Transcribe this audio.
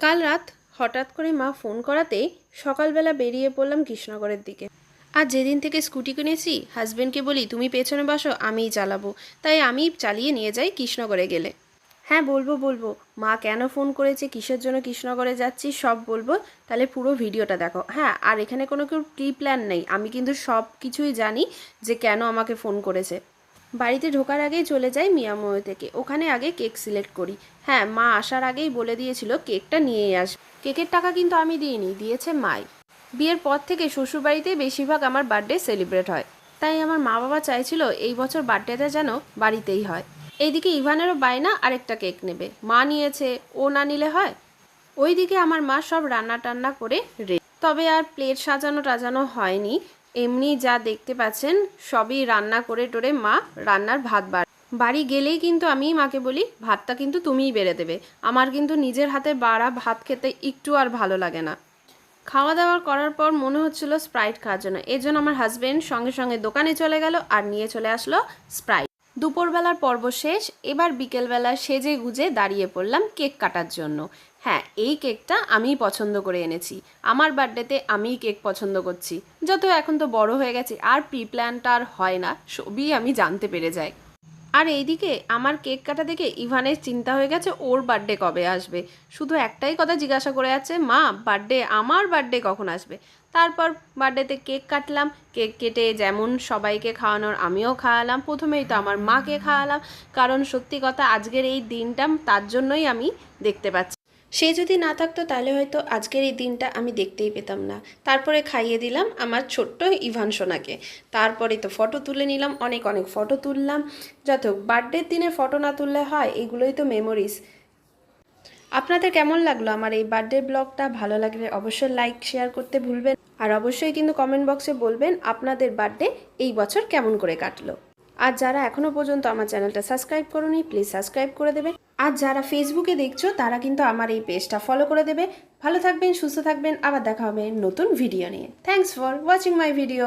কাল রাত হঠাৎ করে মা ফোন করাতেই সকালবেলা বেরিয়ে পড়লাম কৃষ্ণনগরের দিকে। আর যেদিন থেকে স্কুটি কিনেছি, হাজবেন্ডকে বলি, তুমি পেছনে বসো, আমিই চালাবো। তাই আমি চালিয়ে নিয়ে যাই কৃষ্ণনগরে গেলে। হ্যাঁ বলব বলব। মা কেন ফোন করেছে, কিসের জন্য কৃষ্ণনগরে যাচ্ছি, সব বলব। তাহলে পুরো ভিডিওটা দেখো। হ্যাঁ আর এখানে কোনো কেউ প্রি প্ল্যান নেই। আমি কিন্তু সব কিছুই জানি যে কেন আমাকে ফোন করেছে। বাড়িতে ঢোকার আগেই চলে যাই মিয়াময় থেকে। ওখানে আগে কেক সিলেক্ট করি। হ্যাঁ মা আসার আগেই বলে দিয়েছিল কেকটা নিয়েই আস। কেকের টাকা কিন্তু আমি দিইনি, দিয়েছে মাই। বিয়ের পর থেকে শ্বশুরবাড়িতেই বেশিরভাগ আমার বার্থডে সেলিব্রেট হয়। তাই আমার মা বাবা চাইছিল এই বছর বার্থডেটা যেন বাড়িতেই হয়। এইদিকে ইভানেরও বায়না আরেকটা কেক নেবে। মা নিয়েছে, ও না নিলে হয়? ওইদিকে আমার মা সব রান্না টান্না করে রে তবে আর প্লেট সাজানো টাজানো হয়নি। এমনি যা দেখতে পাচ্ছেন, সবই রান্না করে টোরে মা রান্নার ভাত বার। বাড়ি গেলেই কিন্তু আমি মাকে বলি, ভাতটা কিন্তু তুমিই বেড়ে দেবে। আমার কিন্তু নিজের হাতে বাড়া ভাত খেতে একটু আর ভালো লাগে না। খাওয়া দাওয়া করার পর মনে হচ্ছিল স্প্রাইট খাওয়ার জন্য। এই জন্য আমার হাজবেন্ড সঙ্গে সঙ্গে দোকানে চলে গেল আর নিয়ে চলে আসলো স্প্রাইট। দুপুরবেলার পর্ব শেষ, এবার বিকেলবেলা সেজে গুজে দাঁড়িয়ে পড়লাম কেক কাটার জন্য। হ্যাঁ এই কেকটা আমিই পছন্দ করে এনেছি। আমার বার্থডেতে আমিই কেক পছন্দ করছি। যত এখন তো বড় হয়ে গেছে, আর প্রি প্ল্যানটা আর হয় না, সবই আমি জানতে পেরে যাই। আর এইদিকে আমার কেক কাটা দেখে ইভানের চিন্তা হয়ে গেছে, ওর বার্থডে কবে আসবে? শুধু একটাই কথা জিজ্ঞাসা করে যাচ্ছে মা, বার্থডে আমার বার্থডে কখন আসবে? তারপর বার্থডেতে কেক কাটলাম, কেক কেটে যেমন সবাইকে খাওয়ানোর আমিও খাওয়ালাম, প্রথমেই তো আমার মাকে খাওয়ালাম। কারণ সত্যি কথা, আজকের এই দিনটা তার জন্যই আমি দেখতে পাচ্ছি। সে যদি না থাকতো তাহলে হয়তো আজকের এই দিনটা আমি দেখতেই পেতাম না। তারপরে খাইয়ে দিলাম আমার ছোট্ট ইভান সোনাকে। তারপরে তো ফটো তুলে নিলাম, অনেক অনেক ফটো তুললাম। যত বার্থডের দিনে ফটো না তুললে হয়, এগুলোই তো মেমোরিজ আপনাদের কেমন লাগল আমার এই বার্থডে ব্লগটা? ভালো লাগলে অবশ্যই লাইক শেয়ার করতে ভুলবেন আর অবশ্যই কিন্তু কমেন্ট বক্সে বলবেন আপনাদের বার্থডে এই বছর কেমন করে কাটলো। আর যারা এখনও পর্যন্ত আমার চ্যানেলটা সাবস্ক্রাইব করুনি প্লিজ সাবস্ক্রাইব করে দেবে আর যারা ফেসবুকে দেখছ, তারা কিন্তু আমার এই পেজটা ফলো করে দেবে। ভালো থাকবেন, সুস্থ থাকবেন। আবার দেখা হবে নতুন ভিডিও নিয়ে। Thanks for watching my video